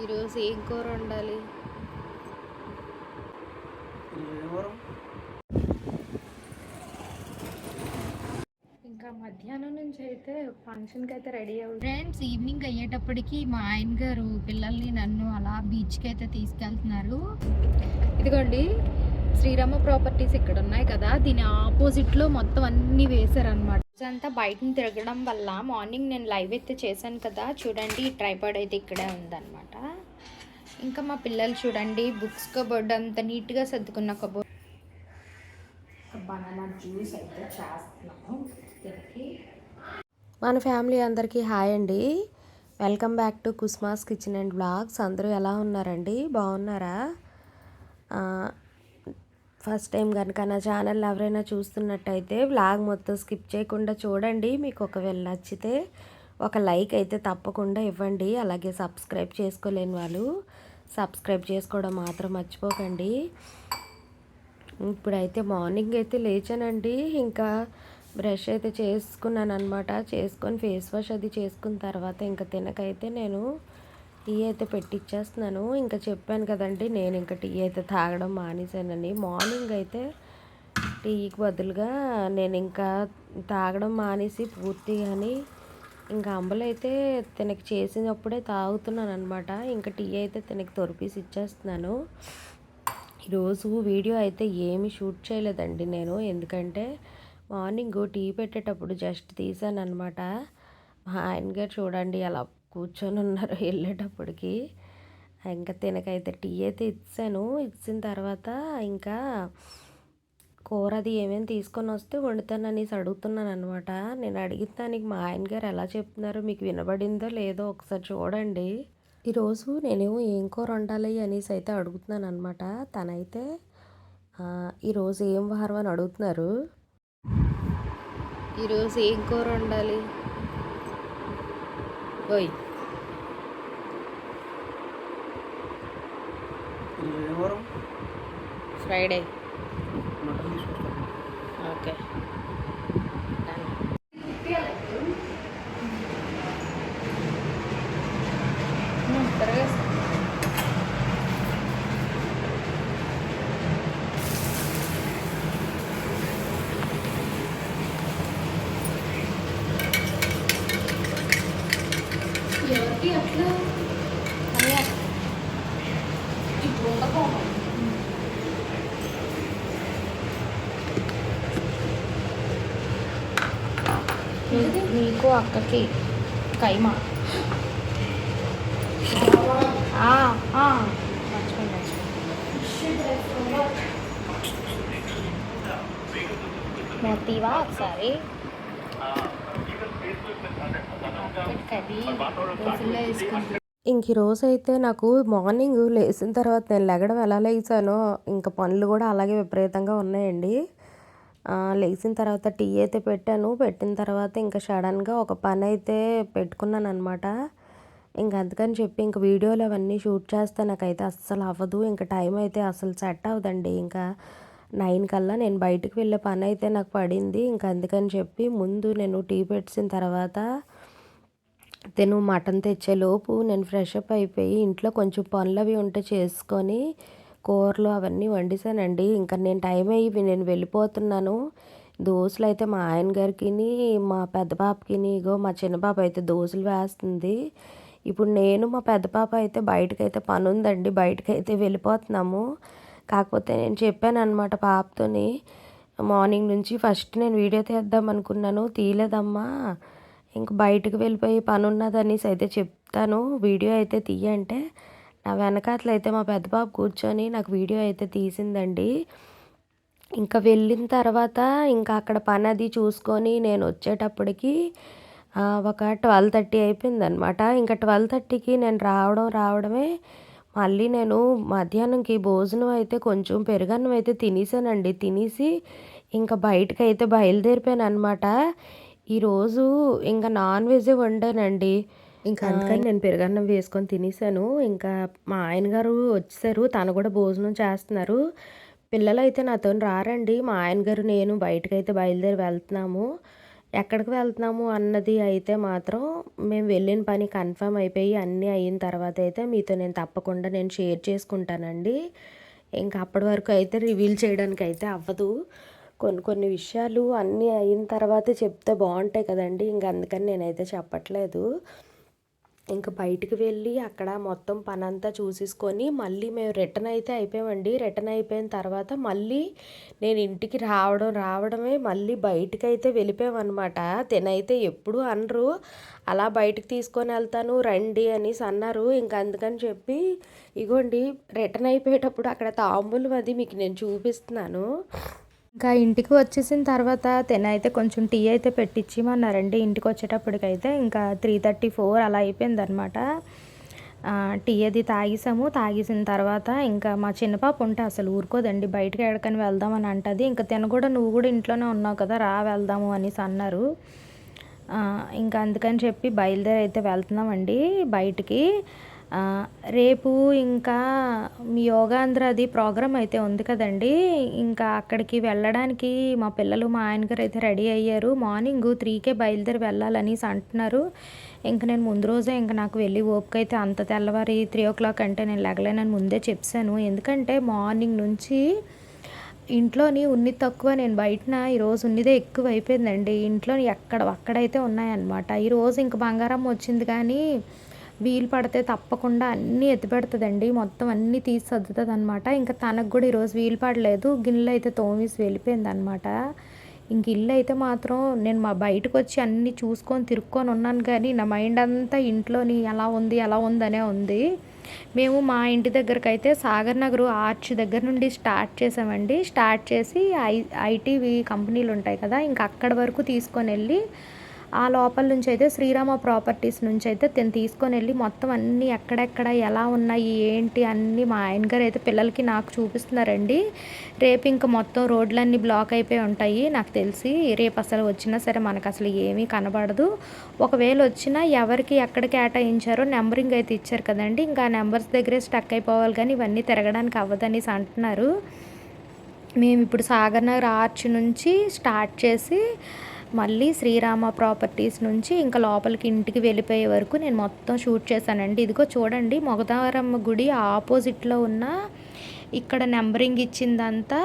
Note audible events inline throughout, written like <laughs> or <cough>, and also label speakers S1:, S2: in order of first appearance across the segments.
S1: ఈరోజు ఏం కూర వండాలి? ఇంకా మధ్యాహ్నం నుంచి అయితే ఫంక్షన్కి అయితే రెడీ అవ్వదు ఫ్రెండ్స్ ఈవినింగ్ అయ్యేటప్పటికి మా ఆయన గారు పిల్లల్ని నన్ను అలా బీచ్కి అయితే తీసుకెళ్తున్నారు. ఇదిగోండి శ్రీరామ ప్రాపర్టీస్ ఇక్కడ ఉన్నాయి కదా. దీని ఆపోజిట్లో మొత్తం అన్నీ వేశారనమాట అంతా బయటని తిరగడం వల్ల మార్నింగ్ నేను లైవ్ అయితే చేశాను కదా చూడండి ట్రైపాడ్ అయితే ఇక్కడే ఉందన్నమాట. ఇంకా మా పిల్లలు చూడండి బుక్స్ కబోర్డ్ అంత నీట్గా సర్దుకున్న కబోర్డ్. బనానా జ్యూస్ అయితే చేస్తున్నాను దీనికి
S2: మన ఫ్యామిలీ అందరికీ హాయ్ అండి. Welcome back to కుస్మాస్ kitchen and blogs. అందరూ ఎలా ఉన్నారండి? బాగున్నారా? ఆ, ఫస్ట్ టైం కనుక నా ఛానల్ ఎవరైనా చూస్తున్నట్టయితే వ్లాగ్ మొత్తం స్కిప్ చేయకుండా చూడండి. మీకు ఒకవేళ నచ్చితే ఒక లైక్ అయితే తప్పకుండా ఇవ్వండి. అలాగే సబ్స్క్రైబ్ చేసుకోలేని వాళ్ళు సబ్స్క్రైబ్ చేసుకోవడం మాత్రం మర్చిపోకండి. ఇప్పుడైతే మార్నింగ్ అయితే లేచానండి. ఇంకా బ్రష్ అయితే చేసుకున్నాను అనమాట చేసుకొని ఫేస్ వాష్ అది చేసుకున్న తర్వాత ఇంకా తినకైతే నేను టీ అయితే పెట్టిచ్చేస్తున్నాను. ఇంకా చెప్పాను కదండి నేను ఇంకా టీ అయితే తాగడం మానేశానని. మార్నింగ్ అయితే టీకి బదులుగా నేను ఇంకా తాగడం మానేసి పూర్తిగాని ఇంకా అంబలు అయితే తినకి చేసినప్పుడే తాగుతున్నాను అనమాట ఇంకా టీ అయితే తనకి తొరిపేసి ఇచ్చేస్తున్నాను. ఈరోజు వీడియో అయితే ఏమీ షూట్ చేయలేదండి నేను. ఎందుకంటే మార్నింగ్ టీ పెట్టేటప్పుడు జస్ట్ తీసాను అనమాట మా ఆయన గారు చూడండి అలా కూర్చొని ఉన్నారు వెళ్ళేటప్పటికి. ఇంకా తినకైతే టీ అయితే ఇచ్చాను. ఇచ్చిన తర్వాత ఇంకా కూర అది ఏమేమి తీసుకొని వస్తే వండుతాను అనేసి అడుగుతున్నాను అనమాట నేను అడిగిన దానికి మా ఆయన గారు ఎలా చెప్తున్నారో? మీకు వినబడిందో లేదో ఒకసారి చూడండి. ఈరోజు నేనేమో ఏం కూర వండాలి అనేసి అయితే అడుగుతున్నాను అనమాట తనైతే ఈరోజు ఏం వారం అని అడుగుతున్నారు?
S1: ఈరోజు ఏం కూర వండాలి? ఓయ్
S3: ఎవరు
S1: ఫ్రైడే
S3: మటన్ తీసుకొస్తాను
S1: ఓకే ఎవరికి అట్లా ఇప్పుడు ఉండకపోవాలి నీకు అక్కకి కైమా. ఆ, మోతీవా ఒకసారి. రోజుల్లో
S2: ఇంక రోజు అయితే నాకు మార్నింగ్ లేచిన తర్వాత నేను లెగడం ఎలా లేచానో ఇంకా పనులు కూడా అలాగే విపరీతంగా ఉన్నాయండి. లేచిన తర్వాత టీ అయితే పెట్టాను. పెట్టిన తర్వాత ఇంకా సడన్గా ఒక పని అయితే పెట్టుకున్నాను అనమాట ఇంక అందుకని చెప్పి ఇంక వీడియోలు అవన్నీ షూట్ చేస్తే నాకైతే అస్సలు అవ్వదు. ఇంకా టైం అయితే అసలు సెట్ అవ్వదండి. ఇంకా నైన్ కల్లా నేను బయటకు వెళ్ళే పని అయితే నాకు పడింది. ఇంకా అందుకని చెప్పి ముందు నేను టీ పెట్టిన తర్వాత తిను మటన్ తెచ్చేలోపు నేను ఫ్రెష్ అప్ అయిపోయి ఇంట్లో కొంచెం పనులు అవి ఉంటే చేసుకొని కూరలు అవన్నీ వండిసానండి. ఇంకా నేను టైం అయ్యి నేను వెళ్ళిపోతున్నాను. దోశలు అయితే మా ఆయన గారికి మా పెద్ద పాపకి ఇగో మా చిన్న పాప అయితే దోశలు వేస్తుంది. ఇప్పుడు నేను మా పెద్ద పాప అయితే బయటకైతే పని ఉందండి బయటకైతే వెళ్ళిపోతున్నాము. కాకపోతే నేను చెప్పాను అనమాట పాపతోని మార్నింగ్ నుంచి ఫస్ట్ నేను వీడియో తీద్దాం అనుకున్నాను. తీయలేదమ్మా. ఇంక బయటకు వెళ్ళిపోయి పని ఉన్నదనేసి అయితే చెప్తాను. వీడియో అయితే తీయంటే నా వెనకాతలు అయితే మా పెద్ద బాబు కూర్చొని నాకు వీడియో అయితే తీసిందండి. ఇంకా వెళ్ళిన తర్వాత ఇంకా అక్కడ పని అది చూసుకొని నేను వచ్చేటప్పటికి ఒక ట్వెల్వ్ థర్టీ అయిపోయింది అనమాట ఇంకా ట్వెల్వ్ థర్టీకి నేను రావడం రావడమే మళ్ళీ నేను మధ్యాహ్నంకి భోజనం అయితే కొంచెం పెరుగన్నం అయితే తినేసానండి. తినేసి ఇంకా బయటకు అయితే బయలుదేరిపోయాను అనమాట ఈరోజు ఇంకా నాన్ వెజ్ వండానండి. ఇంకా అందుకని నేను పెరుగన్నం వేసుకొని తినేసాను. ఇంకా మా ఆయన గారు వచ్చేసారు. తను కూడా భోజనం చేస్తున్నారు. పిల్లలు అయితే నాతో రారండి. మా ఆయన గారు నేను బయటకైతే బయలుదేరి వెళ్తున్నాము.
S1: ఎక్కడికి వెళ్తున్నాము అన్నది అయితే మాత్రం మేము వెళ్ళిన పని కన్ఫర్మ్ అయిపోయి అన్నీ అయిన తర్వాత అయితే మీతో నేను తప్పకుండా నేను షేర్ చేసుకుంటానండి. ఇంకా అప్పటి వరకు అయితే రివీల్ చేయడానికి అయితే అవ్వదు. కొన్ని కొన్ని విషయాలు అన్నీ అయిన తర్వాతే చెప్తే బాగుంటాయి కదండి. ఇంక అందుకని నేనైతే చెప్పట్లేదు. ఇంకా బయటికి వెళ్ళి అక్కడ మొత్తం పని అంతా చూసేసుకొని మళ్ళీ మేము రిటర్న్ అయితే అయిపోయామండి. రిటర్న్ అయిపోయిన తర్వాత మళ్ళీ నేను ఇంటికి రావడం రావడమే మళ్ళీ బయటికి అయితే వెళ్ళిపోయామన్నమాట. తినైతే ఎప్పుడు అనరు. అలా బయటికి తీసుకొని వెళ్తాను రండి అనేసి అన్నారు. ఇంకా అందుకని చెప్పి ఇగోండి రిటర్న్ అయిపోయేటప్పుడు అక్కడ తాంబూలం అది మీకు నేను చూపిస్తున్నాను. ఇంకా ఇంటికి వచ్చేసిన తర్వాత తినైతే కొంచెం టీ అయితే పెట్టించిమన్నారండి ఇంటికి వచ్చేటప్పటికైతే ఇంకా త్రీ థర్టీ ఫోర్ అలా అయిపోయిందనమాట టీ అది తాగేసాము. తాగేసిన తర్వాత ఇంకా మా చిన్న పాప ఉంటే అసలు ఊరుకోదండి. బయటకు వెళ్దాం అని అంటది. ఇంకా తిన కూడా నువ్వు కూడా ఇంట్లోనే ఉన్నావు కదా రా వెళ్దాము అనేసి అన్నారు. ఇంకా అందుకని చెప్పి బయలుదేరి అయితే వెళ్తున్నామండి బయటికి. రేపు ఇంకా మీ యోగాంధ్రది ప్రోగ్రామ్ అయితే ఉంది కదండి. ఇంకా అక్కడికి వెళ్ళడానికి మా పిల్లలు మా ఆయన గారు అయితే రెడీ అయ్యారు. మార్నింగ్ త్రీకే బయలుదేరి వెళ్ళాలనేసి అంటున్నారు. ఇంకా నేను ముందు రోజే ఇంకా నాకు వెళ్ళి ఓపిక అయితే అంత తెల్లవారి త్రీ ఓ క్లాక్ అంటే నేను లెగలేనని ముందే చెప్పాను. ఎందుకంటే మార్నింగ్ నుంచి ఇంట్లోని ఉన్ని తక్కువ నేను బయటన ఈరోజు ఉన్నదే ఎక్కువ అయిపోయిందండి. ఇంట్లో ఎక్కడ అక్కడైతే ఉన్నాయన్నమాట. ఈరోజు ఇంక బంగారం వచ్చింది కానీ వీలు పడితే తప్పకుండా అన్నీ ఎత్తిపెడుతుందండి మొత్తం అన్నీ తీసి సర్దుతుంది అనమాట ఇంకా తనకు కూడా ఈరోజు వీలు పడలేదు. గిన్నెలు అయితే తోమేసి వెళ్ళిపోయింది అనమాట ఇంక ఇల్లు అయితే మాత్రం నేను మా బయటకు వచ్చి అన్నీ చూసుకొని తిరుక్కొని ఉన్నాను కానీ నా మైండ్ అంతా ఇంట్లోని ఎలా ఉంది ఎలా ఉందనే ఉంది. మేము మా ఇంటి దగ్గరకు అయితే సాగర్ నగర్ ఆర్చ్ దగ్గర నుండి స్టార్ట్ చేసామండి. స్టార్ట్ చేసి ఐ ఐటీవి కంపెనీలు ఉంటాయి కదా ఇంకా అక్కడ వరకు తీసుకొని వెళ్ళి ఆ లోపల నుంచి అయితే శ్రీరామ ప్రాపర్టీస్ నుంచి అయితే తను తీసుకొని వెళ్ళి మొత్తం అన్నీ ఎక్కడెక్కడ ఎలా ఉన్నాయి ఏంటి అన్నీ మా ఆయన గారు అయితే పిల్లలకి నాకు చూపిస్తున్నారండి. రేపు ఇంకా మొత్తం రోడ్లన్నీ బ్లాక్ అయిపోయి ఉంటాయి. నాకు తెలిసి రేపు అసలు వచ్చినా సరే మనకు అసలు ఏమీ కనబడదు. ఒకవేళ వచ్చినా ఎవరికి ఎక్కడ కేటాయించారో నెంబరింగ్ అయితే ఇచ్చారు కదండి. ఇంకా నెంబర్స్ దగ్గరే స్టక్ అయిపోవాలి కానీ ఇవన్నీ తిరగడానికి అవ్వదనేసి అంటున్నారు. మేము ఇప్పుడు సాగర్ నగర్ ఆర్చ్ నుంచి స్టార్ట్ చేసి మళ్ళీ శ్రీరామ ప్రాపర్టీస్ నుంచి ఇంకా లోపలికి ఇంటికి వెళ్ళిపోయే వరకు నేను మొత్తం షూట్ చేశానండి. ఇదిగో చూడండి మొగదారమ్మ గుడి ఆపోజిట్లో ఉన్న ఇక్కడ నెంబరింగ్ ఇచ్చిందంతా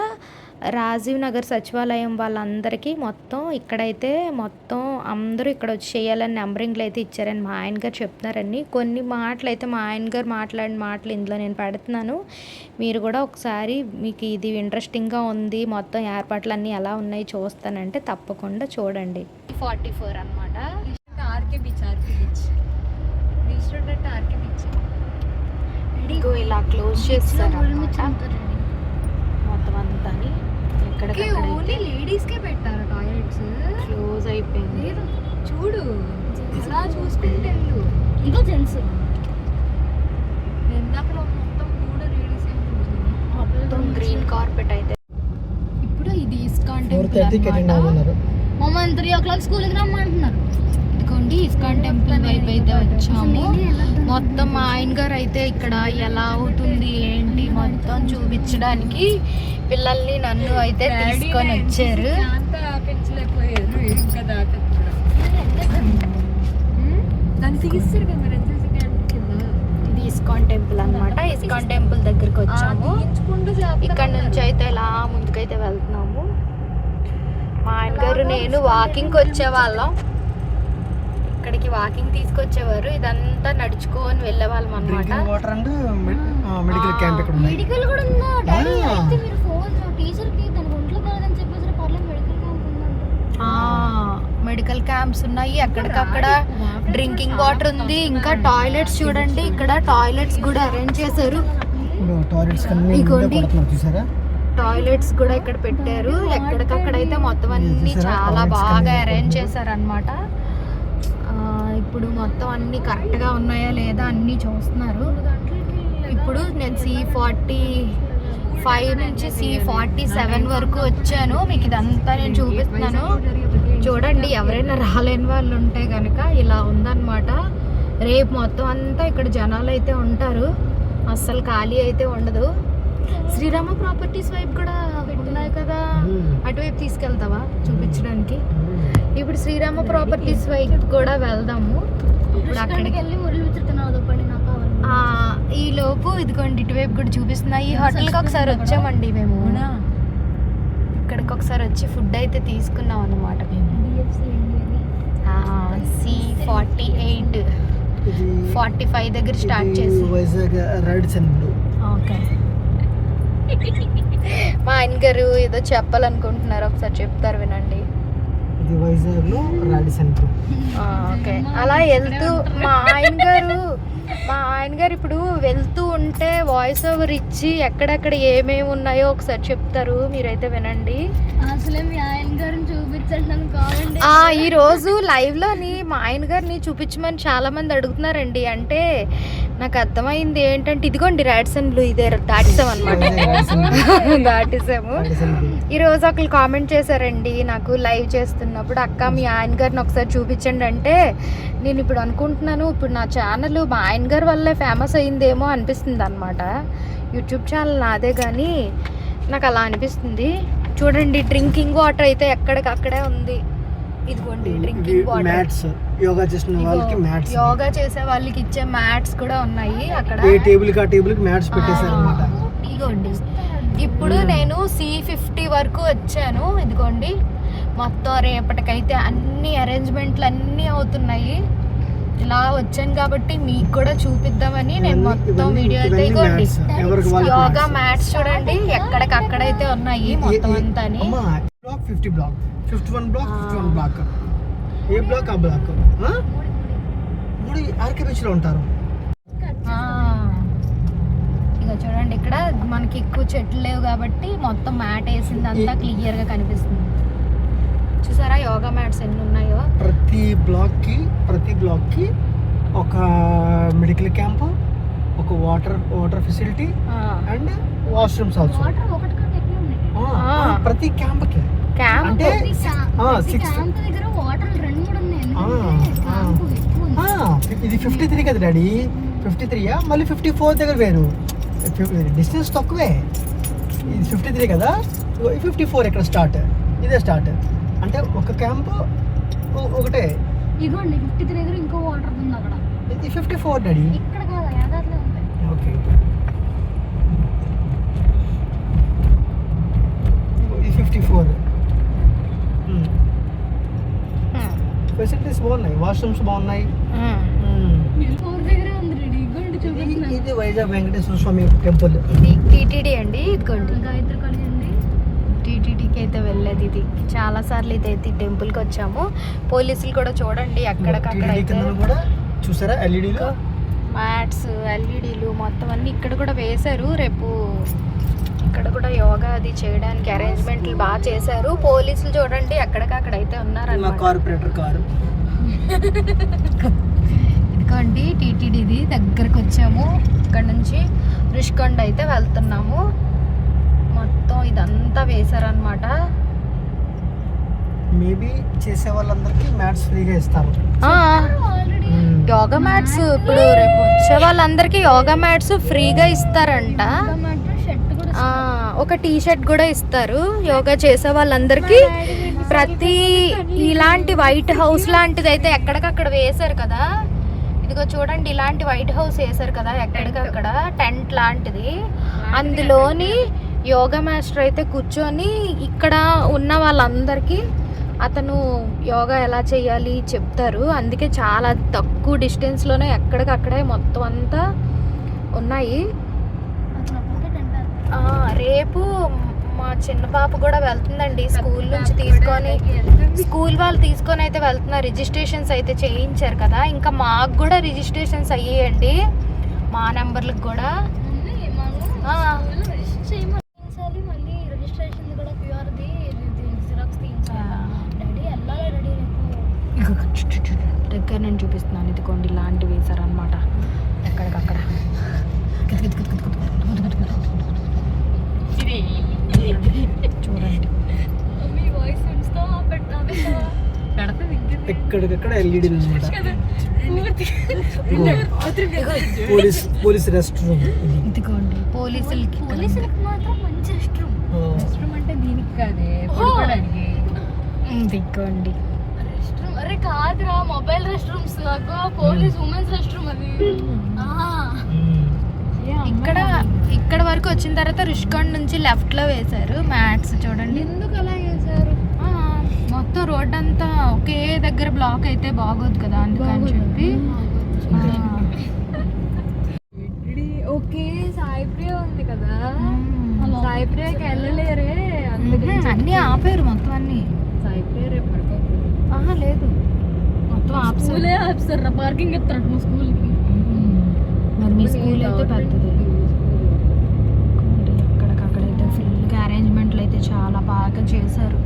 S1: రాజీవ్ నగర్ సచివాలయం వాళ్ళందరికీ మొత్తం ఇక్కడైతే మొత్తం అందరూ ఇక్కడ వచ్చి చేయాలని నెంబరింగ్లు అయితే ఇచ్చారని మా ఆయన గారు చెప్తున్నారండి. కొన్ని మాటలు అయితే మా ఆయన గారు మాట్లాడిన మాటలు ఇందులో నేను పెడుతున్నాను. మీరు కూడా ఒకసారి మీకు ఇది ఇంట్రెస్టింగ్గా ఉంది మొత్తం ఏర్పాట్లన్నీ ఎలా ఉన్నాయి చూస్తానంటే తప్పకుండా చూడండి. ఫార్టీ ఫోర్ అనమాట
S4: RK beach RK beach. Beach road అంటే ఆర్కే బీచ్.
S1: ఇలా క్లోజ్ చేస్తారు మొత్తం అంతా
S4: ఓన్లీ లేడీస్ కే పెట్టారు టాయిలెట్స్.
S1: క్లోజ్ అయిపోయింది.
S4: లేదు చూడు అలా చూసుకుంటే
S5: ఇంకో జెంట్స్.
S4: ఇందాక మొత్తం కూడా లేడీస్
S1: మొత్తం గ్రీన్ కార్పెట్ అయితే.
S4: ఇప్పుడు ఇది ఇస్కాన్ టెంపుల్
S5: మమ్మల్ని త్రీ ఓ క్లాక్ స్కూల్కి రమ్మంటున్నారు.
S4: ఇదిగోండి ఇస్కాన్ టెంపుల్ వైపు అయితే వచ్చాము. మొత్తం మా ఆయన గారు అయితే ఇక్కడ ఎలా అవుతుంది ఏంటి మొత్తం చూపించడానికి పిల్లల్ని నన్ను అయితే తీసుకొని వచ్చారు. మరి ఇది ఇస్కాన్ టెంపుల్ అన్నమాట. ఇస్కాన్ టెంపుల్ దగ్గరికి వచ్చాము. ఇక్కడ నుంచి అయితే ఇలా ముందుకైతే వెళ్తున్నాము. మా ఆయన గారు నేను వాకింగ్ వచ్చే వాళ్ళం ఇక్కడికి వాకింగ్ తీసుకొచ్చేవారు. ఇదంతా నడుచుకొని వెళ్ళే వాళ్ళం అనమాట
S3: drinking water and medical camp ఇక్కడ
S5: మెడికల్ కూడా ఉందా? డాడీ
S3: ఆ.
S5: అయితే మీరు ఫోన్ టీచర్కి తన ఒంట్లో కాదని చెప్పేసి పర్లేదు మెడికల్ క్యాంప్ ఉందంట.
S4: మెడికల్ క్యాంప్స్ ఉన్నాయి. ఎక్కడికక్కడ డ్రింకింగ్ వాటర్ ఉంది. ఇంకా టాయిలెట్స్ చూడండి. ఇక్కడ టాయిలెట్స్ కూడా అరేంజ్ చేశారు.
S3: టాయిలెట్స్ చూసారా?
S4: టాయిలెట్స్ కూడా ఇక్కడ పెట్టారు. ఎక్కడికక్కడైతే మొత్తం అన్ని? చాలా బాగా అరేంజ్. చేశారనమాట ఇప్పుడు మొత్తం అన్ని కరెక్ట్గా ఉన్నాయా లేదా అన్ని చూస్తున్నారు. ఇప్పుడు నేను సి ఫార్టీ ఫైవ్ నుంచి సి ఫార్టీ సెవెన్ వరకు వచ్చాను. మీకు ఇదంతా నేను చూపిస్తున్నాను. చూడండి ఎవరైనా రాలేని వాళ్ళు ఉంటే కనుక ఇలా ఉందన్నమాట. రేపు మొత్తం అంతా ఇక్కడ జనాలు అయితే ఉంటారు. అస్సలు ఖాళీ అయితే ఉండదు. శ్రీరామ ప్రాపర్టీస్ వైపు కూడా ఉన్నాయి కదా. అటువైపు తీసుకెళ్తావా? చూపించడానికి.
S1: ఇప్పుడు శ్రీరామ ప్రాపర్టీస్ వైపు కూడా వెళ్దాము. ఇప్పుడు
S5: అక్కడికి వెళ్ళి
S1: ఈ లోపు ఇదిగోండి ఇటువైపు కూడా చూపిస్తున్నా. ఈ హోటల్కి ఒకసారి వచ్చామండి మేము. ఇక్కడికి ఒకసారి వచ్చి ఫుడ్ అయితే తీసుకున్నాం అన్నమాట మేము.
S5: BFC
S1: C forty eight forty five దగ్గర స్టార్ట్ చేసి.
S3: వైజాగ్
S1: ఓకే. మా ఆయన గారు ఏదో చెప్పాలనుకుంటున్నారు. ఒకసారి చెప్తారు వినండి.
S3: ఇది వైజాగ్లో రైడ్ సెంటర్.
S1: ఆ, ఓకే. అలా వెళ్తూ మా ఆయన గారు మా ఆయన గారు ఇప్పుడు వెళ్తూ ఉంటే వాయిస్ ఓవర్ ఇచ్చి ఎక్కడెక్కడ ఏమేమి ఉన్నాయో ఒకసారి చెప్తారు మీరైతే వినండి.
S5: అసలే మీ ఆయన గారిని చూపించండి
S1: ఈ రోజు లైవ్లోని మా ఆయన గారిని చూపించమని చాలా మంది అడుగుతున్నారండి. అంటే నాకు అర్థమైంది ఏంటంటే ఇదిగోండి రాడ్సన్ బ్లూ ఇదే దాటిసాం అనమాట దాటిసాము <laughs>
S3: రైడ్ సెంటర్
S1: ఈ రోజు ఒకరు కామెంట్ చేశారండి నాకు లైవ్ చేస్తున్నప్పుడు అక్క మీ ఆయన గారిని ఒకసారి చూపించండి అంటే నేను ఇప్పుడు అనుకుంటున్నాను ఇప్పుడు నా ఛానల్ మా ఆయన గారి వల్లే ఫేమస్ అయిందేమో అనిపిస్తుంది అనమాట యూట్యూబ్ ఛానల్ నాదే కానీ నాకు అలా అనిపిస్తుంది. చూడండి డ్రింకింగ్ వాటర్ అయితే ఎక్కడికక్కడే ఉంది. ఇదిగోండి డ్రింకింగ్
S3: మ్యాట్స్ యోగా చేసిన వాళ్ళకి మ్యాట్స్
S1: యోగా చేసే వాళ్ళకి ఇచ్చే మ్యాట్స్ కూడా ఉన్నాయి అక్కడ.
S3: ఏ టేబుల్కి ఆ టేబుల్కి మ్యాట్స్ పెట్టేశారు
S1: ఇదిగోండి. ఇప్పుడు నేను సి ఫిఫ్టీ వరకు వచ్చాను ఇదిగోండి. మొత్తం రేపటికైతే అన్ని అరేంజ్మెంట్లు అన్నీ అవుతున్నాయి. ఇలా వచ్చాను కాబట్టి మీకు కూడా చూపిద్దామని నేను మొత్తం వీడియో అయితే
S3: వాళ్ళకి
S1: యోగా మ్యాట్స్ చూడండి ఎక్కడికక్కడైతే ఉన్నాయి మొత్తం అంతా
S3: block fifty block fifty one block fifty one block A block ఆ బ్లాక్ మూడు ఆర్కే బీచ్లో ఉంటారు.
S1: ఇక చూడండి ఇక్కడ మనకి ఎక్కువ చెట్లు లేవు కాబట్టి మొత్తం మ్యాట్ వేసింది అంతా క్లియర్గా కనిపిస్తుంది. చూసారా యోగా మ్యాట్స్ ఎన్ని ఉన్నాయో?
S3: ప్రతి బ్లాక్కి ప్రతి బ్లాక్కి ఒక మెడికల్ క్యాంప్ ఒక water water facility and washrooms also. ప్రతి క్యాంప్కి
S1: క్యాంప్
S3: అంటే
S5: క్యాంప్.
S3: ఆ, ఇది ఫిఫ్టీ త్రీ కదా డాడీ? ఫిఫ్టీ త్రీయా మళ్ళీ ఫిఫ్టీ ఫోర్ దగ్గర వేరు. డిస్టెన్స్ తక్కువే. ఇది ఫిఫ్టీ త్రీ కదా ఫిఫ్టీ ఫోర్ ఇక్కడ స్టార్ట్ ఇదే స్టార్ట్ అంటే ఒక క్యాంప్ ఒకటే.
S5: ఇదిగోండి ఫిఫ్టీ త్రీ దగ్గర ఇంకో వాటర్ ఉంది అక్కడ.
S3: ఇది ఫిఫ్టీ ఫోర్ డాడీ.
S5: ఇక్కడ కాదు ఉంది.
S3: ఓకే. ఇది ఫిఫ్టీ ఫోర్ ఫెసిలిటీస్ బాగున్నాయి వాష్రూమ్స్ బాగున్నాయి. ఇది వైజాగ్ వెంకటేశ్వర స్వామి టెంపుల్.
S1: ఇది టీటీడీ అండి ఇదిగోండి. టీటీడీకి అయితే వెళ్ళేది ఇది. చాలా సార్లు ఇదైతే టెంపుల్కి వచ్చాము. పోలీసులు కూడా చూడండి ఎక్కడికక్కడ
S3: టీటీడీ
S1: అయితే
S3: కింద కూడా చూసారా ఎల్ఈడిలో?
S1: మ్యాట్స్ ఎల్ఈడీలు మొత్తం అన్ని ఇక్కడ కూడా వేశారు. రేపు ఇక్కడ కూడా యోగా అది చేయడానికి అరేంజ్మెంట్లు బాగా చేశారు. పోలీసులు చూడండి ఎక్కడికక్కడ అయితే
S3: మా
S1: ఉన్నారన్నమాట
S3: కార్పొరేటర్ కారు.
S1: ఇదిగోండి టీటీడీది దగ్గరకు వచ్చాము ఇక్కడ నుంచి రుషికొండ అయితే వెళ్తున్నాము. మొత్తం ఇదంతా వేశారనమాట
S3: మేబీ చేసే వాళ్ళందరికీ మ్యాట్స్ ఫ్రీగా ఇస్తారు
S5: ఆల్రెడీ
S1: యోగా మ్యాట్స్ ఇప్పుడు రేపు వచ్చే వాళ్ళందరికీ యోగా మ్యాట్స్ ఫ్రీగా ఇస్తారంట. ఒక టీ షర్ట్ కూడా ఇస్తారు. యోగా చేసే వాళ్ళందరికీ ప్రతి ఇలాంటి వైట్ హౌస్ లాంటిది అయితే ఎక్కడికక్కడ వేశారు కదా. ఇదిగో చూడండి ఇలాంటి వైట్ హౌస్ వేశారు కదా ఎక్కడికక్కడ. టెంట్ లాంటిది. అందులోని యోగా మాస్టర్ అయితే కూర్చొని ఇక్కడ ఉన్న వాళ్ళందరికీ అతను యోగా ఎలా చేయాలి చెప్తారు. అందుకే చాలా తక్కువ డిస్టెన్స్లోనే ఎక్కడికక్కడే మొత్తం అంతా ఉన్నాయి. రేపు మా చిన్న పాప కూడా వెళ్తుందండి. స్కూల్ నుంచి తీసుకొని స్కూల్ వాళ్ళు తీసుకొని అయితే వెళ్తున్నారు. రిజిస్ట్రేషన్స్ అయితే చేయించారు కదా. ఇంకా మాకు కూడా రిజిస్ట్రేషన్స్ అయ్యాయండి. మా నెంబర్లకు కూడా. దగ్గర నేను చూపిస్తున్నాను. ఇదిగోండి ఇలాంటివి వేశారనమాట ఎక్కడికక్కడ <laughs> చూడండి
S5: మీ వాయిస్ ఉంచుతావా పెట్టావా
S3: ఎక్కడికక్కడ ఎల్ఈడి అనమాట పోలీస్ పోలీస్ రెస్ట్ రూమ్
S1: ఇదిగోండి పోలీసులకి
S5: పోలీసులకు మాత్రం మంచి రెస్ట్ రూమ్
S3: ఆ,
S1: అంటే దీనికి కాదే ఇదిగోండి.
S5: రెస్ట్ రూమ్ అరే కాదురా mobile rest rooms police women's rest room అది. ఆ.
S1: ఇక్కడ ఇక్కడ వరకు వచ్చిన తర్వాత రుషికొండ నుంచి లెఫ్ట్లో వేశారు మ్యాట్స్ చూడండి.
S5: ఎందుకు అలా
S1: మొత్తం రోడ్ అంతా ఒకే దగ్గర బ్లాక్ అయితే బాగోదు కదా అందుకని చెప్పి.
S5: ఓకే సాయిప్రియ ఉంది కదా. సాయిప్రియకి వెళ్ళలేరే
S1: మ్మ్, అన్నీ ఆపారు మొత్తం అన్ని.
S5: సాయిప్రియ రేపు
S1: ఆహా లేదు. మొత్తం ఆపేసారు.
S5: స్కూలే ఆపిస్తారు పార్కింగ్ ఎత్తారు మా స్కూల్కి
S1: మరి మీ స్కూల్ అయితే పెద్దది. అక్కడికక్కడైతే ఫుల్గా అరేంజ్మెంట్లు అయితే చాలా బాగా చేశారు.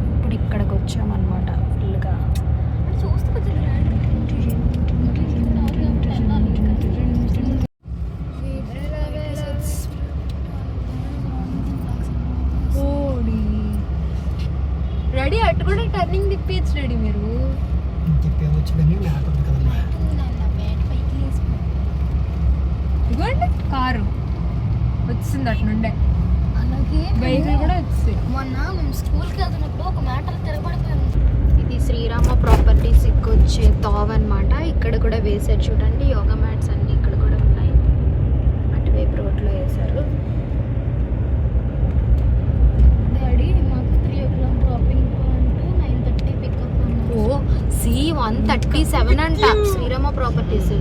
S1: ఇక్కడికి వచ్చామన్నమాట ఫుల్గా
S5: రెడీ అటు కూడా టర్నింగ్ తిప్పేచ్చు రెడీ మీరు.
S3: చెప్పవచ్చు కానీ మ్యాట్ ఉంది కదమ్మా
S1: ఇదిగోండి కారు. వచ్చింది అటు నుండే.
S5: అలాగే
S1: బైకులు కూడా వచ్చాయి
S5: మొన్న మేము స్కూల్కి వెళ్తున్నప్పుడు ఒక మ్యాటర్ తిరగబడిపోయాము
S1: ఇది శ్రీరామ ప్రాపర్టీస్ వచ్చే తావ్ అన్నమాట ఇక్కడ కూడా వేసారు చూడండి యోగా మ్యాట్స్ అన్ని ఇక్కడ కూడా ఉన్నాయి. అటువైపు రోడ్లో వేశారు.
S5: డాడీ మాకు త్రీ ఓ క్లాక్ డ్రాపింగ్ అంటే నైన్ థర్టీ పికప్
S1: ఓ సి వన్ థర్టీ సెవెన్ అంట. ప్రాపర్టీస్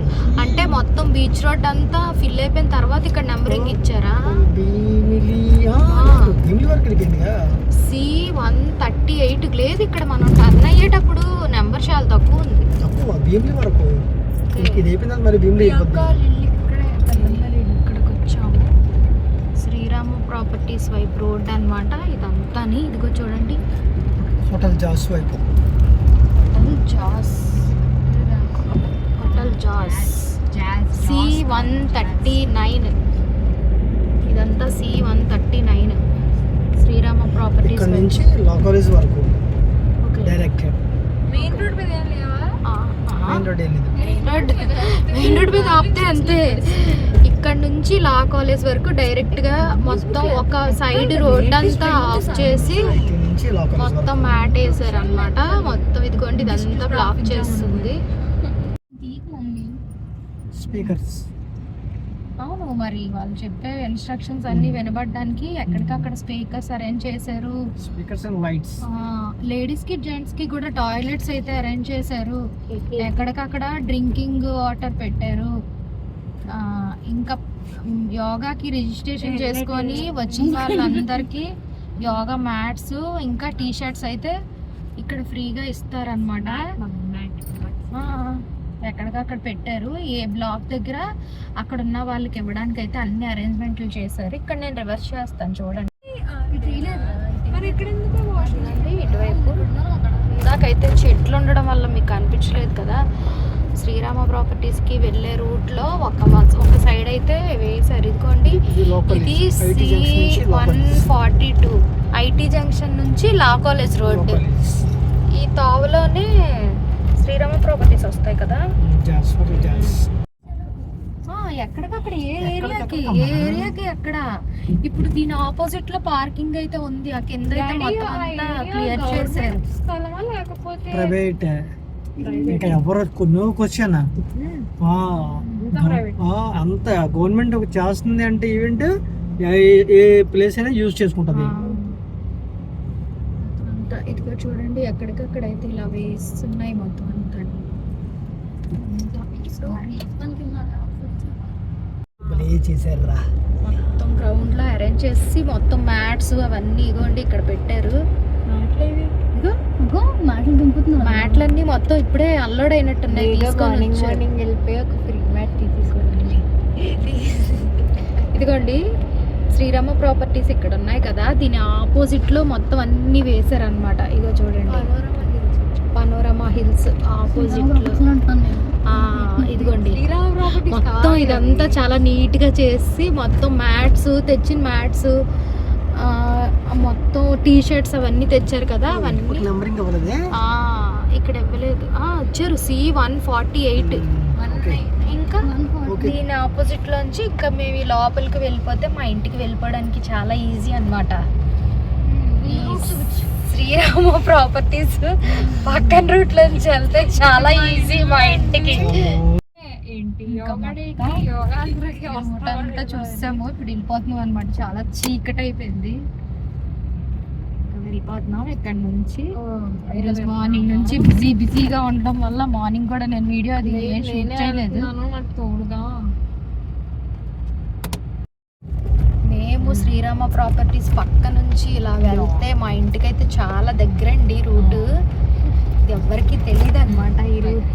S1: అంటే మొత్తం బీచ్ రోడ్ అంతా ఫిల్ అయిపోయిన తర్వాత ఇక్కడ నెంబరింగ్ ఇచ్చారా? సి వన్ థర్టీ ఎయిట్ లేదు ఇక్కడ మనం టర్న్ అయ్యేటప్పుడు నెంబర్ చాలా తక్కువ ఉంది.
S3: తక్కువ భీమిలి వరకు. ఇది అయిపోయింది మరి భీమిలి అయిపోద్ది.
S1: ఇక్కడికి వచ్చాము శ్రీరామ ప్రాపర్టీస్ వైపు రోడ్ అన్నమాట. ఇదంతా ఇదిగో చూడండి.
S3: హోటల్ జాస్ వైపు.
S1: హోటల్ జాస్. హోటల్ జాస్. సి వన్ థర్టీ నైన్ ఇదంతా C one thirty nine Srirama properties
S3: ఇక్కడ నుంచి వరకు డైరెక్ట్.
S5: మెయిన్ రోడ్ మీద ఏం లేవా?
S3: మెయిన్ రోడ్ వెళ్ళింది
S1: మెయిన్ రోడ్ మెయిన్ రోడ్ మీద ఆపితే అంతే. ఇక్కడ నుంచి లా కాలేజ్ వరకు డైరెక్ట్గా మొత్తం ఒక సైడ్ రోడ్ అంతా ఆఫ్ చేసి మొత్తం మ్యాట్ వేసారు అనమాట మొత్తం ఇదిగోండి ఇదంతా బ్లాక్ చేస్తుంది.
S3: స్పీకర్స్.
S1: అవును మరి వాళ్ళు చెప్పే ఇన్స్ట్రక్షన్స్ అన్ని వినబడడానికి ఎక్కడికక్కడ స్పీకర్స్ అరేంజ్ చేశారు.
S3: Speakers and lights.
S1: లేడీస్కి జెంట్స్కి కూడా టాయిలెట్స్ అయితే అరేంజ్ చేశారు. ఎక్కడికక్కడ డ్రింకింగ్ వాటర్ పెట్టారు. ఆ, ఇంకా యోగాకి రిజిస్ట్రేషన్ చేసుకొని వచ్చిన వాళ్ళందరికీ యోగా మ్యాట్స్ ఇంకా టీ షర్ట్స్ అయితే ఇక్కడ ఫ్రీగా ఇస్తారనమాట ఎక్కడికక్కడ పెట్టారు. ఏ బ్లాక్ దగ్గర అక్కడ ఉన్న వాళ్ళకి ఇవ్వడానికి అయితే అన్ని అరేంజ్మెంట్లు చేశారు. ఇక్కడ నేను రివర్స్ చేస్తాను చూడండి. ఇటువైపు. ఇందాకైతే చెట్లు ఉండడం వల్ల మీకు కనిపించలేదు కదా. శ్రీరామ ప్రాపర్టీస్కి వెళ్ళే రూట్లో ఒక ఒక సైడ్ అయితే వేసారు. ఇదిగోండి
S3: ఇది
S1: C one forty two. IT junction నుంచి లా కాలేజ్ రోడ్ ఈ తావులోనే శ్రీరామ ప్రాపర్టీస్ వస్తాయి కదా? ఎక్కడికక్కడ? ఏ ఏరియాకి? ఏ ఏరియాకి ఎక్కడ ఇప్పుడు దీని ఆపోజిట్లో పార్కింగ్ అయితే ఉంది. ఆ కింద అయితే మొత్తం అంతా క్లియర్ చేశారు
S5: లేకపోతే
S3: ప్రైవేట్ ఇంకా ఎవరు నో క్వశ్చన్ అంత గవర్నమెంట్ ఒక చేస్తుంది అంటే ఈవెంట్ ఏ ప్లేస్ అయినా యూజ్ చేసుకుంటది.
S1: అంతా ఇదిగో చూడండి ఎక్కడికక్కడ అయితే ఇలా వేస్తున్నాయి మొత్తం అంతా.
S3: చేశారా
S1: మొత్తం గ్రౌండ్లో అరేంజ్ చేసి మొత్తం మ్యాట్స్ అవన్నీ ఇగోండి ఇక్కడ పెట్టారు. మ్యాట్లన్నీ మొత్తం ఇప్పుడే అన్లోడ్ అయినట్టున్నాయి. తీసుకొని వచ్చారు.
S5: వెళ్ళిపోయి ఒక ఫ్రీ మ్యాట్ తీసుకోండి
S1: ఇదిగోండి శ్రీరామ ప్రాపర్టీస్ ఇక్కడ ఉన్నాయి కదా దీని ఆపోజిట్లో మొత్తం అన్ని వేశారనమాట ఇగో చూడండి. పనోరమా హిల్స్ ఆపోజిట్ ఇదిగోండి. మొత్తం ఇదంతా చాలా నీట్గా చేసి మొత్తం మ్యాట్స్ తెచ్చిన మ్యాట్స్ మొత్తం టీ షర్ట్స్ అవన్నీ తెచ్చారు కదా అవన్నీ. ఇక్కడ ఇవ్వలేదు. వచ్చారు. సి వన్ ఫార్టీ ఎయిట్ ఇంకా
S3: ఓకే.
S1: దీని ఆపోజిట్ లోంచి ఇంకా మేము ఈ లోపలికి వెళ్ళిపోతే మా ఇంటికి వెళ్ళిపోవడానికి చాలా ఈజీ అన్నమాట.
S4: శ్రీరామ ప్రాపర్టీస్ పక్కన రూట్ నుంచి వెళ్తే చాలా ఈజీ మా ఇంటికి. అంతా చూసాము. ఇప్పుడు వెళ్ళిపోతున్నాం అనమాట చాలా చీకటి అయిపోయింది వెళ్ళిపోతున్నాం ఇక్కడ నుంచి? ఈరోజు మార్నింగ్ నుంచి బిజీ బిజీగా ఉండడం వల్ల మార్నింగ్ కూడా నేను వీడియో అది షూట్ చేయలేదు. మేము శ్రీరామ ప్రాపర్టీస్ పక్క నుంచి ఇలా వెళ్తే మా ఇంటికైతే చాలా దగ్గరండి రూట్. ఇది ఎవ్వరికి తెలియదు అనమాట ఈ రూట్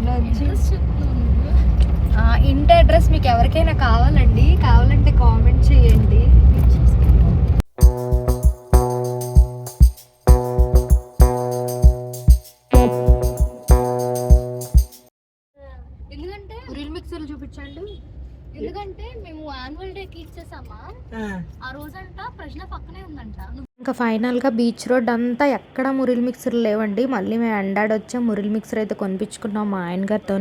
S4: ఆ, ఇంటి అడ్రస్ మీకు ఎవరికైనా కావాలండి. కావాలంటే కామెంట్ చేయండి.
S5: ఆ రోజంట ప్రశ్న పక్కనే ఉందంట.
S1: ఇంకా ఫైనల్గా బీచ్ రోడ్ అంతా ఎక్కడ మురిల్ మిక్సర్ లేవండి. మళ్ళీ మేము ఎండాడు వచ్చాం మురిల్ మిక్సర్ అయితే కొనిపించుకున్నాం మా ఆయన గారితో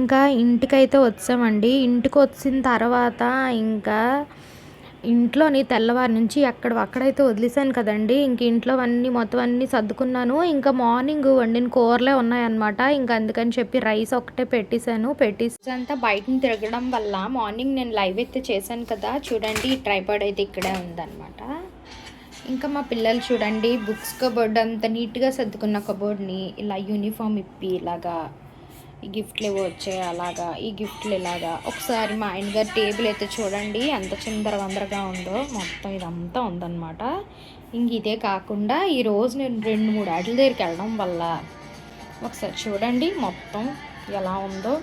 S1: ఇంకా ఇంటికైతే వచ్చామండి. ఇంటికి వచ్చిన తర్వాత ఇంకా ఇంట్లోని తెల్లవారి నుంచి ఎక్కడ అక్కడైతే వదిలేసాను కదండి. ఇంక ఇంట్లో అన్నీ మొత్తం అన్నీ సర్దుకున్నాను. ఇంకా మార్నింగ్ వండిన కూరలే ఉన్నాయన్నమాట. ఇంకా అందుకని చెప్పి రైస్ ఒకటే పెట్టేశాను. పెట్టేసి అంతా బయటని తిరగడం వల్ల మార్నింగ్ నేను లైవ్ అయితే చేశాను కదా. చూడండి ఈ ట్రైపాడ్ అయితే ఇక్కడే ఉందన్నమాట. ఇంకా మా పిల్లలు చూడండి బుక్స్ కబోర్డ్ అంత నీట్గా సర్దుకున్న కబోర్డ్ని ఇలా యూనిఫామ్ ఇప్పి ఇలాగా ఈ గిఫ్ట్లు ఏవో వచ్చాయి అలాగా ఈ గిఫ్ట్లు ఇలాగా. ఒకసారి మా ఆయన గారి టేబుల్ అయితే చూడండి ఎంత చిందర వందరగా ఉందో. మొత్తం ఇదంతా ఉందన్నమాట. ఇంక ఇదే కాకుండా ఈరోజు నేను రెండు మూడు ఆటల దగ్గరికి వెళ్ళడం వల్ల ఒకసారి చూడండి మొత్తం ఎలా ఉందో.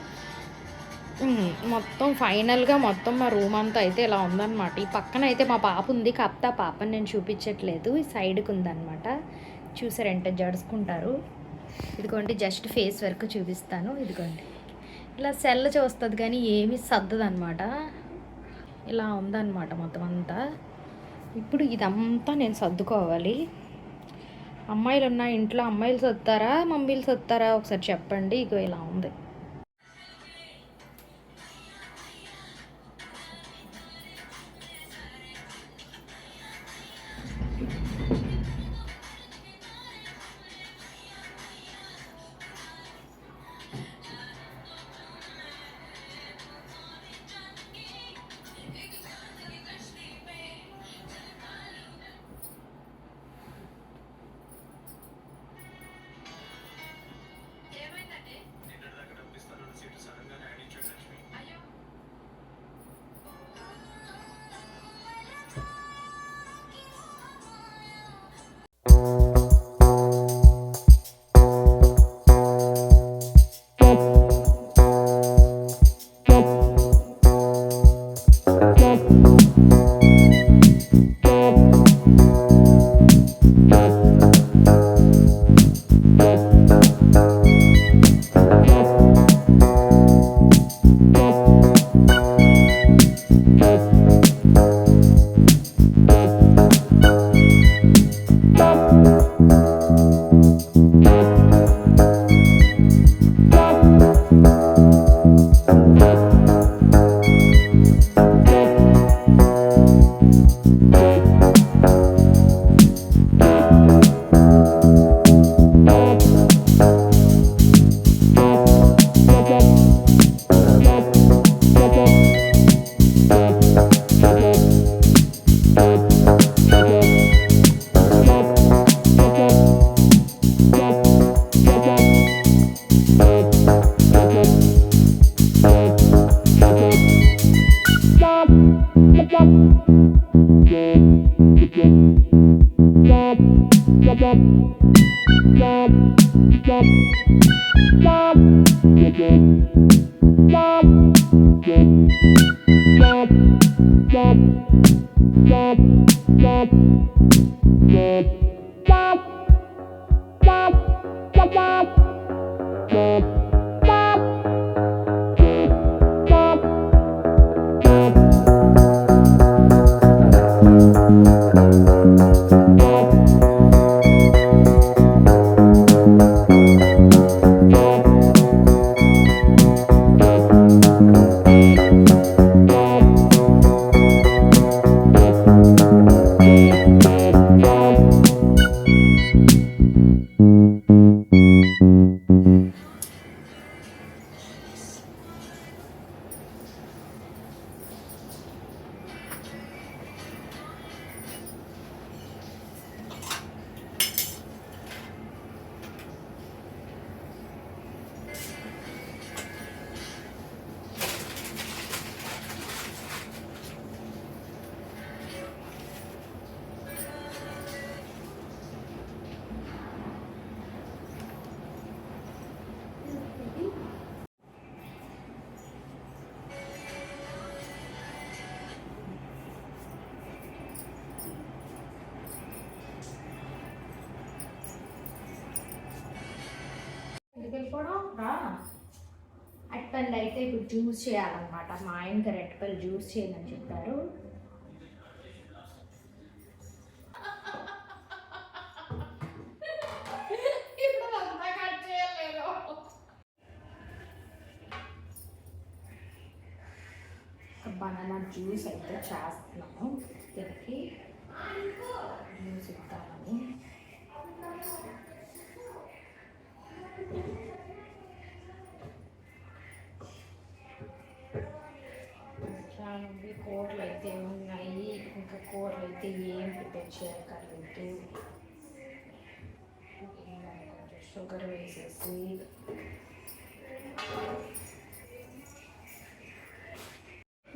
S1: మొత్తం ఫైనల్గా మొత్తం మా రూమ్ అంతా అయితే ఇలా ఉందన్నమాట. ఈ పక్కన అయితే మా పాప ఉంది. కాకపోతే ఆ పాపని నేను చూపించట్లేదు. ఈ సైడ్కి ఉందన్నమాట. చూసారంటే జడుచుకుంటారు. ఇదిగోండి జస్ట్ ఫేస్ వరకు చూపిస్తాను. ఇదిగోండి. ఇలా సెల్ చూస్తుంది కానీ ఏమి సర్దదనమాట ఇలా ఉందన్నమాట మొత్తం అంతా. ఇప్పుడు ఇదంతా నేను సర్దుకోవాలి. అమ్మాయిలు ఉన్న ఇంట్లో అమ్మాయిలు సర్దుతారా మమ్మీలు సర్దుతారా ఒకసారి చెప్పండి. ఇగో ఇలా ఉంది.
S6: Yeah. చేయాలన్నమాట. మా ఆయనకి రెడ్పల్ జ్యూస్ చేయమని చెప్పారు. బనానా జ్యూస్ అయితే చేస్తున్నాను దీనికి జ్యూస్ ఇద్దామని చాలా ఉంది కూరలు అయితే ఉన్నాయి. ఇంకా కూరలు అయితే ఏం ప్రిపేర్ చేయక్కర్లేదు. షుగర్ వేసేసి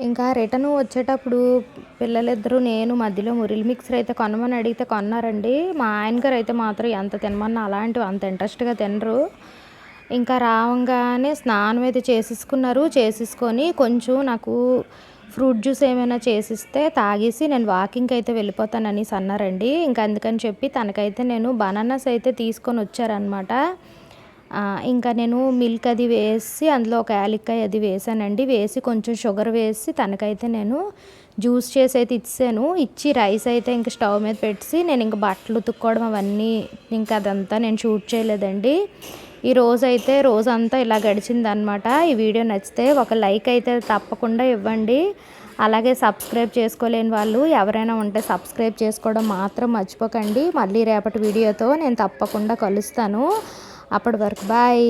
S1: ఇంకా రిటర్న్ వచ్చేటప్పుడు పిల్లలిద్దరూ నేను మధ్యలో మురిల్ మిక్సర్ అయితే కొనమని అడిగితే కొన్నారండి. మా ఆయన గారు అయితే మాత్రం ఎంత తినమన్నా అలాంటివి అంత ఇంట్రెస్ట్గా తినరు. ఇంకా రావంగానే స్నానం అయితే చేసేసుకున్నారు. చేసేసుకొని కొంచెం నాకు ఫ్రూట్ జ్యూస్ ఏమైనా చేసిస్తే తాగేసి నేను వాకింగ్కి అయితే వెళ్ళిపోతానని అన్నారండి ఇంకా అందుకని చెప్పి తనకైతే నేను బనానాస్ అయితే తీసుకొని వచ్చారనమాట ఇంకా నేను మిల్క్ అది వేసి అందులో ఒక యాలక్కాయ అది వేసానండి. వేసి కొంచెం షుగర్ వేసి తనకైతే నేను జ్యూస్ చేసి అయితే ఇచ్చాను. ఇచ్చి రైస్ అయితే ఇంక స్టవ్ మీద పెట్టి నేను ఇంకా బట్టలు ఉతుక్కోవడం అవన్నీ ఇంకా అదంతా నేను షూట్ చేయలేదండి. ఈ రోజు అయితే రోజంతా ఇలా గడిచింది అనమాట ఈ వీడియో నచ్చితే ఒక లైక్ అయితే తప్పకుండా ఇవ్వండి. అలాగే సబ్స్క్రైబ్ చేసుకోలేని వాళ్ళు ఎవరైనా ఉంటే సబ్స్క్రైబ్ చేసుకోవడం మాత్రం మర్చిపోకండి. మళ్ళీ రేపటి వీడియోతో నేను తప్పకుండా కలుస్తాను. అప్పటి వరకు బాయ్.